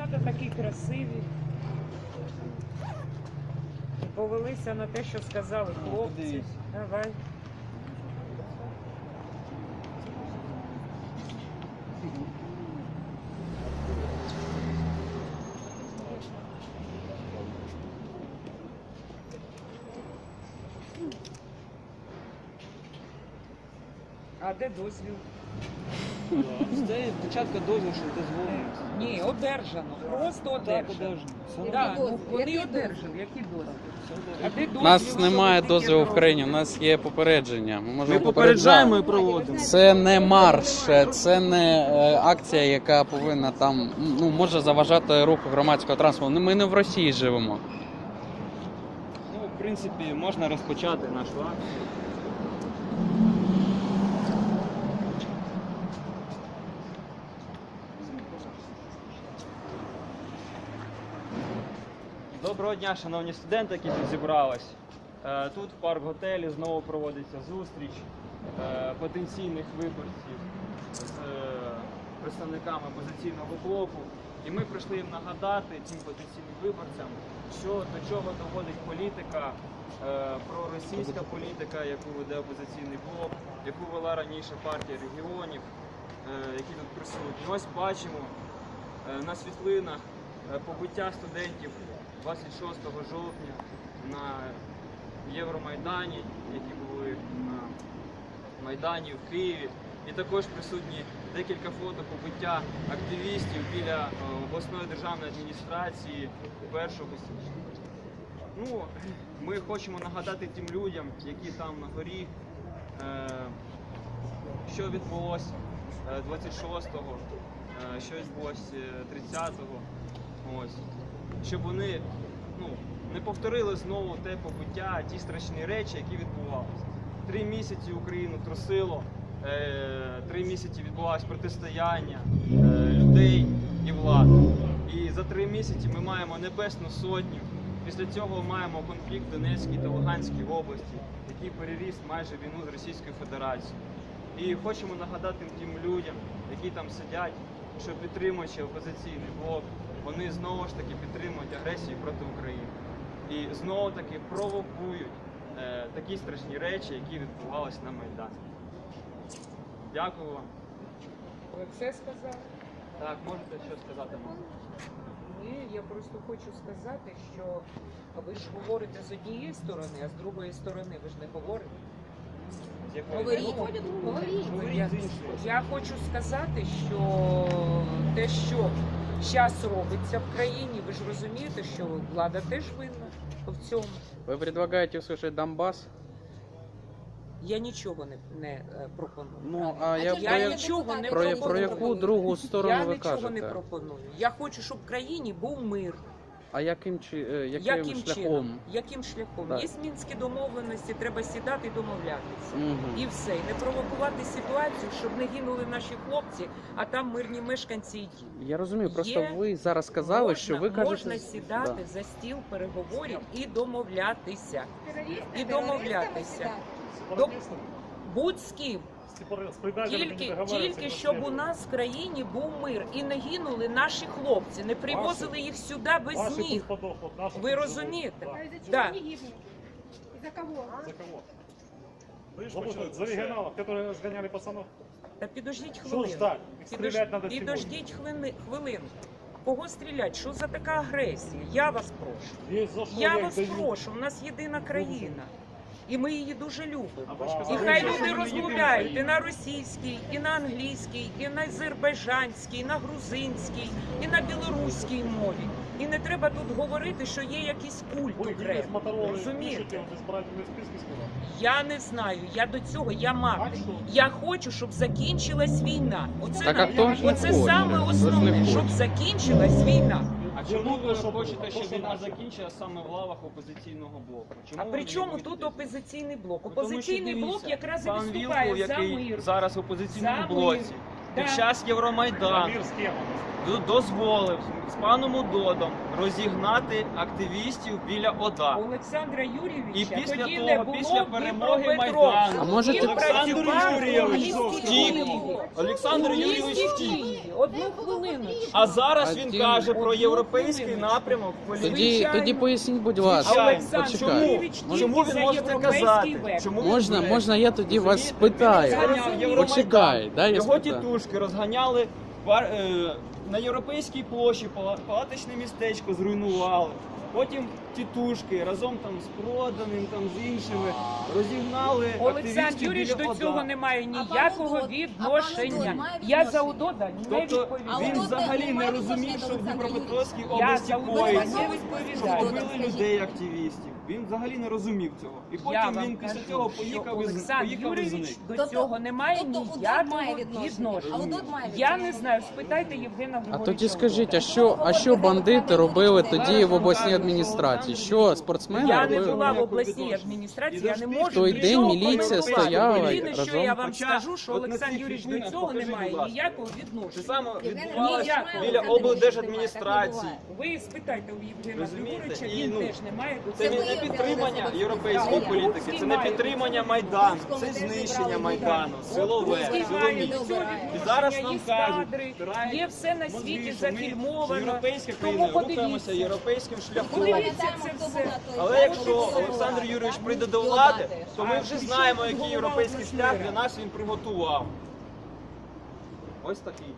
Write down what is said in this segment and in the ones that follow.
Дівчата такі красиві. Повелися на те, що сказали хлопці. Давай. А де дозвіл? Це початка дозволу, що дозволено. Ні, одержано. Просто Так, одержано. одержано. Все Да, ну, вони одержали. Які дозвіл? Все А де дозвіл, У нас немає таке дозволу в робите? Україні, у нас є попередження. Ми можемо Ми попереджаємо і проводимо. Це не марш, це не е, акція, яка повинна там ну може заважати руху громадського транспорту. Ми не в Росії живемо. Ну, в принципі, можна розпочати нашу акцію. Доброго дня, шановні студенти, які тут зібрались. Е, Тут в парк готелі знову проводиться зустріч е, потенційних виборців з е, представниками опозиційного блоку. І ми прийшли їм нагадати цим потенційним виборцям, що до чого доводить політика, проросійська політика, яку веде опозиційний блок, яку вела раніше партія регіонів, які тут присутні. Ось бачимо на світлинах побиття студентів 26 жовтня на Євромайдані, які були на Майдані в Києві. І також присутні декілька фото побиття активістів біля е, обласної державної адміністрації 1 січня. Ну, ми хочемо нагадати тим людям, які там на горі, е, що відбулося 26-го, е, що відбулося 30-го. Ось. Щоб вони ну, не повторили знову те побиття, ті страшні речі, які відбувалися. Три місяці Україну трусило, е, три місяці відбувалось протистояння е, людей і влади. І за три місяці ми маємо Небесну Сотню. Після цього маємо конфлікт в Донецькій та Луганській області, який переріс майже війну з Російською Федерацією. І хочемо нагадати тим людям, які там сидять, що підтримуючи опозиційний блок, вони знову ж таки підтримують агресію проти України. І знову таки провокують е, такі страшні речі, які відбувалися на Майдані. Дякую вам. Ви все сказали? Так, можете що сказати? Ні, я просто хочу сказати, що ви ж говорите з однієї сторони, а з другої сторони ви ж не говорите. Говоріть, говоріть. Говоріть Я, я хочу сказати, що те, що зараз робиться в країні, ви ж розумієте, що влада теж винна в цьому. Ви предлагаєте услышать Донбас? Я нічого не, не е, пропоную. Ну а я, Я про, я нічого не про, пропоную. про яку другу сторону я ви нічого не пропоную. Я хочу, щоб в країні був мир. А яким чи е, яким, Яким шляхом? чином? Яким шляхом? Так. Є мінські домовленості, треба сідати і домовлятися. Мгм. І все, і не провокувати ситуацію, щоб не гинули наші хлопці, а там мирні мешканці і діти. Я розумію, просто Є- ви зараз сказали, можна, що ви кажете можна сідати Да. за стіл переговорів і домовлятися. Терористи, І домовлятися. До... Будь з ким. Тільки, тільки щоб у нас в країні був мир і не гинули наші хлопці, не привозили їх сюди без ніг. Ви розумієте? Да. Из-за кого? За кого? За регионалов, которые разгоняли пацанов. Та підождіть хвилину. Підож... Підождіть хвилини... хвилину. Кого стрілять? Що за така агресія? Я вас прошу. За Я вас прошу. У нас єдина країна. І ми її дуже любимо. І хай люди розмовляють і на російській, і на англійській, і на азербайджанській, і на грузинській, і на білоруській мові. І не треба тут говорити, що є якийсь культ. Моторола Розумієте? Я не знаю. Я до цього я мати. Я хочу, щоб закінчилась війна. Оце Так на- а не Оце саме основне, щоб закінчилась війна. А чому ви хочете, щоб що війна закінчила закінчилася саме в лавах опозиційного блоку? Чому А ви при не чому тут опозиційний блок? Ну, тому що Опозиційний блок дивіться, якраз і пан виступає Вілкул, за який мир. зараз в опозиційному За блоці, під Да. час Євромайдану? Дозволив з паном Удодом розігнати активістів біля ОДА. Олександра І Юрійовича після тоді того, не було після перемоги Майдану, А можете- Він Олександр Юрійович втік. Олександр Юрійович втік. Одну хвилиночку. А зараз він каже про європейський напрямок політики. Тоді, Звичайно. тоді поясніть, будь ласка. Олександр Почекай. Юрійович Чому він за може це європейський казати? вектор. Чому він Можна, можна я тоді вас Розумієте? спитаю? Він розганяв Євромайдан. Почекай, дай я Його спитаю. тітушки розганяли пар- е, на європейській площі пала- палаточне містечко зруйнували. Потім тітушки разом там з проданим, там з іншими розігнали Олександр активістів Юрійович біля до ОДА. цього не має ніякого Удод? А пан відношення. Має Я за відношення? Удода не Тобто відповідаю. А він взагалі не розумів, що в Дніпропетровській Я області за коїться, що відповідаю. побили людей активістів. Він взагалі не розумів цього. І Я потім вам він після кажу, цього що поїхав і з- Олександр поїхав Юрійович до Тобто- цього не має тобто ніякого має відношення, відношення. а має Я не відношення. знаю, спитайте Євгена А тоді скажіть, а що, а що бандити робили тоді в обласній адміністрації? Що спортсмени Я не робили? була в обласній адміністрації, я не можу В той нічого день міліція коментувати. стояла Єдине, що разом. я вам скажу, що Олександр Юрійович до цього не має ніякого Це відношення. саме біля облдержадміністрації. Ви спитайте у Євгена Розумієте? Григоровича, І, він ну, теж не має до Це цього. не підтримання європейської політики, це не підтримання Майдану, це знищення Майдану, силове, силові. І зараз нам кажуть, кадри, втирають є все на мозги, світі що ми, що зафільмовано. європейська Тому подивіться. європейським шляхом. Подивіться це все. Але якщо Олександр Юрійович прийде до влади, то ми вже знаємо, який європейський шлях для нас він приготував. Ось такий.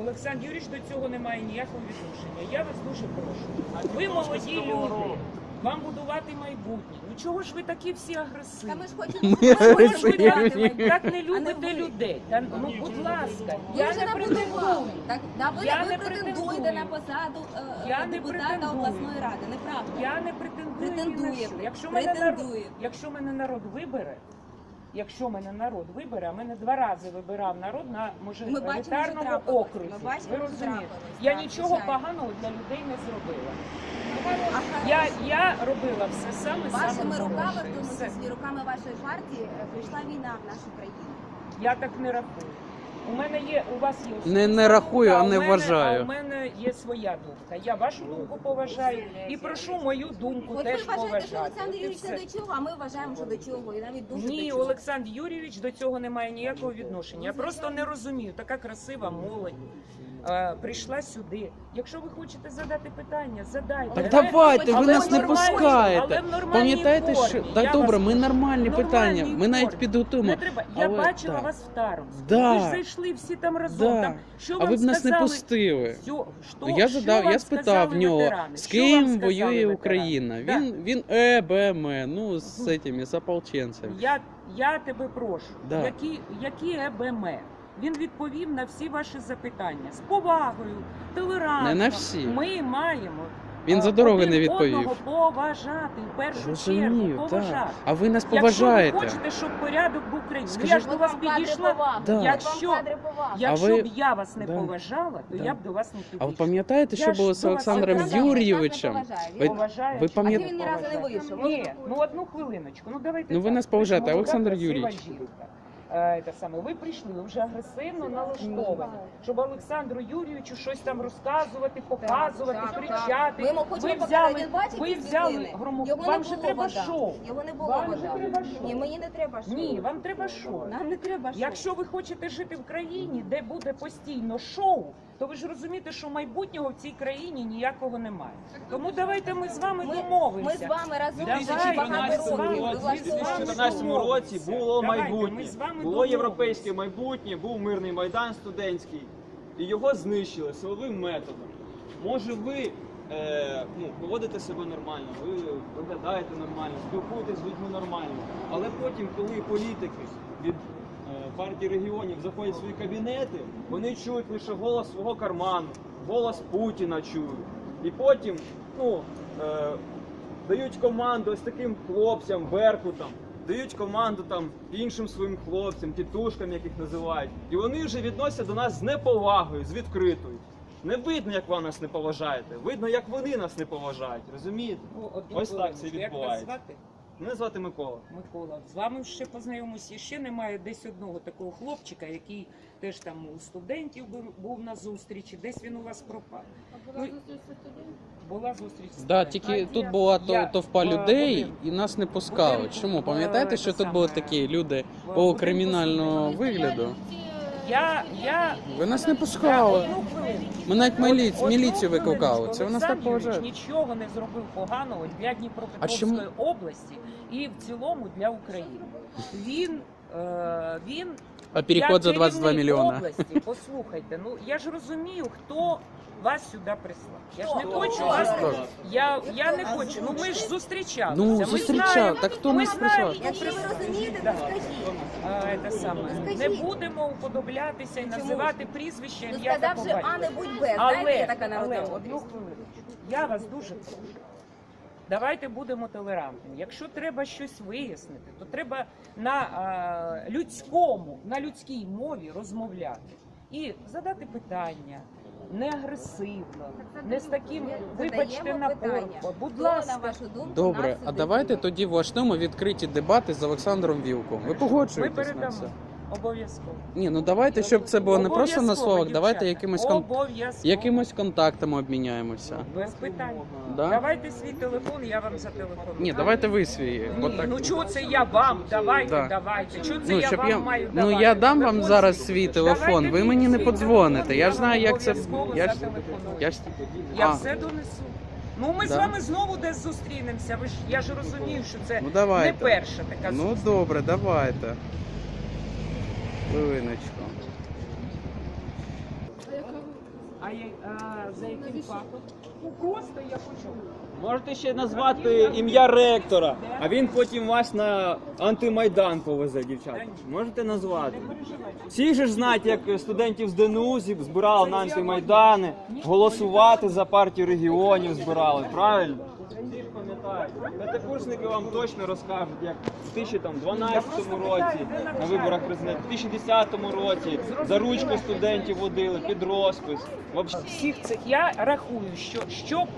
Олександр Юрійович до цього не має ніякого відношення. Я вас дуже прошу. Ви молоді люди. Вам будувати майбутнє. Ну чого ж ви такі всі Та ми ж хочемо Ми Ми ж агресивні. так, так не любите людей? Та, ну, будь ласка, Ви я вже не набудували. претендую. Так, да, ви, Я ви не претендуєте претендую. на посаду е, Я не депутата претендую. обласної ради, неправда. Я не претендую. ні на Претендуєте. що. Якщо мене народ, Претендуєте. якщо мене народ вибере. Якщо мене народ вибере, а мене два рази вибирав народ на мажоритарному окрузі. Ми бачимо, Ви розумієте? Я Так, нічого поганого для людей не зробила. А Я, я робила все саме Вашими руками, в тому числі руками вашої партії, е, прийшла війна в нашу країну. Я так не рахую. У мене є, у вас є Не- особиста не рахую, думка, а не у мене- вважаю. А у мене є своя думка. Я вашу думку поважаю і прошу мою думку От ви теж вважаєте, що поважати. Олександр От і Юрійович все. до чого, а ми вважаємо, що до чого. І навіть дуже Ні, до чого. Олександр Юрійович до цього не має ніякого відношення. Я просто не розумію. Така красива молодь е, прийшла сюди. Якщо ви хочете задати питання, задайте. Так Але- давайте, ви але нас в не нормальній- але пускаєте. в нормальній Пам'ятаєте, що формі. так Я добре, вас ми прошу. нормальні питання. Ми навіть формі. підготуємо. Не треба. Я Але бачила так. вас в Таромську. Да. Ви ж зайшли всі там разом. Да. Там, що А вам ви б нас не пустили. Все, що, Я що задав, я спитав в нього, ветерани? з ким воює ветерани? Україна. Да. Він він е, БМ, ну з цими, з ополченцями. Я, я тебе прошу, Да. які, які ЕБМ? Він відповів на всі ваші запитання з повагою, толерантно. Не на всі. Ми маємо Він за дороги не відповів. одного поважати в першу чергу. Розумію, Поважати. так. А ви нас Якщо поважаєте. ви хочете, щоб порядок був в Україні, ну, Скажіть- я ж до вас підійшла. Да. Якщо- Якщо ви- б я вас не Да. поважала, то Да. я б до вас не А ви пам'ятаєте, що було з Олександром Юрійовичем? Ви- ви чи пам'ят- не А він ні разу не вийшов. Ні, ну одну хвилиночку. Ну давайте. Ну, ви нас поважаєте, Олександр Юрійович. Е, те саме, ви прийшли, ви вже агресивно налаштовані, щоб Олександру Юрійовичу щось там розказувати, показувати, так, так. кричати. Ми йому хочемо ви показати, взяли, він бачить ви ці взяли світлини? Його Вам же було треба вода. шоу. Його не було Вам же вода. треба шоу. Ні, мені не треба шоу. Ні, вам треба шоу. Нам не треба шоу. Якщо ви хочете жити в країні, де буде постійно шоу, то ви ж розумієте, що майбутнього в цій країні ніякого немає. Тому давайте ми з вами домовимося. Ми з вами разом Давайте, багато 2014 з вами- років. Році, в влаштовуєте 2014 році було Давайте, майбутнє. ми з вами Було домовимося. європейське майбутнє, був мирний майдан студентський, і його знищили силовим методом. Може, ви е, ну, поводите себе нормально, ви виглядаєте нормально, спілкуєтесь з людьми нормально. Але потім, коли політики від партії регіонів заходять в свої кабінети, вони чують лише голос свого карману, голос Путіна чують. І потім, ну. Е, дають команду ось таким хлопцям, беркутам, дають команду там іншим своїм хлопцям, тітушкам, яких називають. І вони вже відносяться до нас з неповагою, з відкритою. Не видно, як ви нас не поважаєте. Видно, як вони нас не поважають. Розумієте? Ну, Ось так це відбувається. Мене звати Микола. Микола, з вами ще познайомусь. І ще немає десь одного такого хлопчика, який теж там у студентів був, був на зустрічі, десь він у вас пропав. Ну, Була зустріч. з Да, тільки тут була то- Я товпа людей будинку. і нас не пускали. Будинку. Чому? Е, Пам'ятаєте, що це тут були такі люди в по кримінального студентів. вигляду? Я, я Ви нас не пускали. одну хвилинку. Ми навіть Одну міліцію викликали. Це вона нас так Олександр Юрійович поважаєте. нічого не зробив поганого для Дніпропетровської чому? області і в цілому для України. Він, е, він А переход за 22 керівник мільйона. області, послухайте, ну я ж розумію, хто вас сюди прислав. Я ж не хочу вас. Я, я не хочу. Ну ми ж зустрічалися. Ну, ми зустрічав. знаємо- Так хто ми нас знаємо, прислав? Якщо ви розумієте, то скажіть. А, це саме. Скажіть. Не будемо уподоблятися і називати прізвище Ну, ім'я та сказав же по А не батькові. будь Б. Знаєте, але народна одну мудрість. хвилиночку. Я вас дуже прошу. Давайте будемо толерантними. Якщо треба щось вияснити, то треба на а, людському, на людській мові розмовляти і задати питання. Не агресивно, не з таким, вибачте, напором. Будь ласка, на вашу думку, Добре, а давайте тоді влаштуємо відкриті дебати з Олександром Вілком. Ви погоджуєтесь на це? Обов'язково. Ні, ну давайте, щоб це було не просто на словах, давайте якимось кон... Обов'язково. якимось контактами обміняємося. Без питань. Да? Давайте свій телефон, я вам зателефоную. Ні, давайте ви бо Ні, так... ну чого це я вам? Давайте, Да. давайте. Чого це Ну, я щоб вам я... маю ну я дам вам Телефон зараз свій. свій телефон. Давайте Ви мені не свій подзвоните. телефон, Я ж знаю, як це. обов'язково Я ж зателефоную. я ж Я А. все донесу. Ну ми з Да? вами знову десь зустрінемося. Ви ж я ж розумію, що це Ну не перша така Ну зустріч. добре, давайте. Хвилиночку. А, я, а за яким фактом? Просто я хочу. Можете ще назвати ім'я ректора, а він потім вас на антимайдан повезе, дівчата. Можете назвати? Всі ж знають, як студентів з ДНУ збирали на антимайдани, голосувати за партію регіонів збирали, правильно? Всі ж. П'ятикурсники вам точно розкажуть, як в 2012 році на виборах президента, в 2010 році за ручку студентів водили під розпис. Всіх цих я рахую, що щоб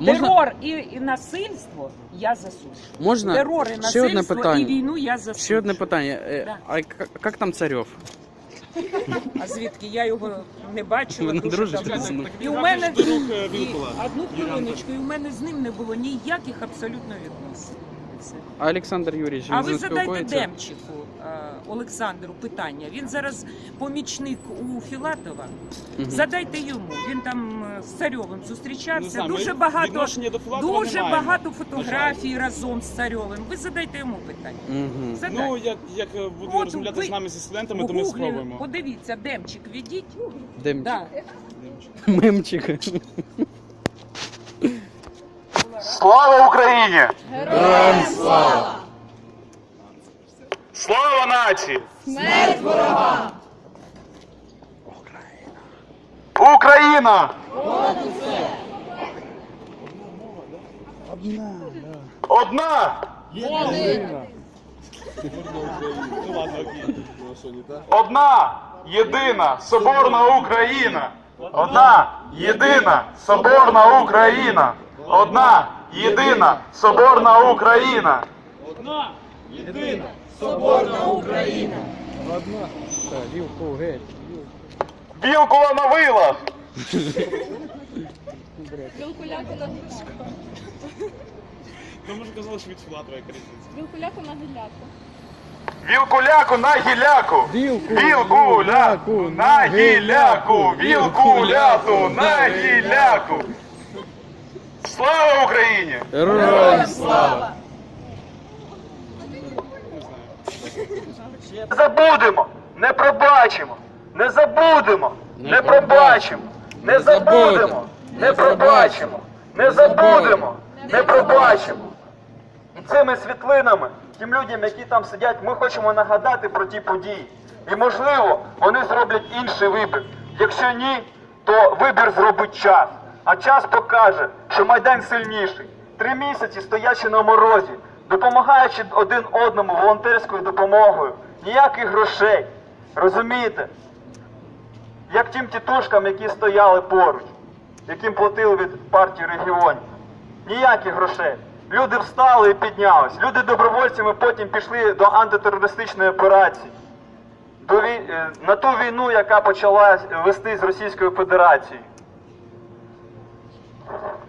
можна, терор і, і насильство я засуджую. можна Терор і ще насильство і війну я засуджую. Ще одне питання. Е, Да. А як, як там царьов? А звідки я його не бачила? Ви не дуже дружите давно. з ним? І у мене Друг, і, е, одну хвилиночку, і у мене з ним не було ніяких абсолютно відносин. Все. А Олександр Юрійович, він А ви задайте спілкується? Демчику е, Олександру питання. Він зараз помічник у Філатова. Мгм. Задайте йому. Він там е, з царьовим Не зустрічався. знаю, ми Дуже багато відношення до Філатова дуже маємо. багато фотографій разом з царьовим. Ви задайте йому питання. Мгм. Задайте. Ну, як, як е, буде От розмовляти ви з нами зі студентами, то ми Гуглі спробуємо. подивіться, Демчик, відіть. Демчик. Да. Мемчик. Слава Україні! Героям слава! Слава нації! Смерть ворогам! Україна! Україна! Одна! єдина! Одна єдина соборна Україна! Одна єдина соборна Україна! Одна єдина соборна Україна! Та, Вілку геть. Вілкула на вилах! Ну, може казали, що від Філатова яка різниця. Вілкуляку на гілляку. Вілкуляку на гіляку! Вілку, Вілкуляку на гіляку! Вілкуляку на гіляку! Слава Україні! Героям слава! Не забудемо, не пробачимо, не забудемо, не пробачимо, не забудемо, не пробачимо, не забудемо, не пробачимо. І цими світлинами, тим людям, які там сидять, ми хочемо нагадати про ті події. І можливо, вони зроблять інший вибір. Якщо ні, то вибір зробить час. А час покаже, що Майдан сильніший. Три місяці стоячи на морозі, допомагаючи один одному волонтерською допомогою, ніяких грошей. Розумієте? Як тим тітушкам, які стояли поруч, яким платили від партії регіонів. Ніяких грошей. Люди встали і піднялись. Люди добровольцями потім пішли до антитерористичної операції. До е, на ту війну, яка почала вести з Російською Федерацією.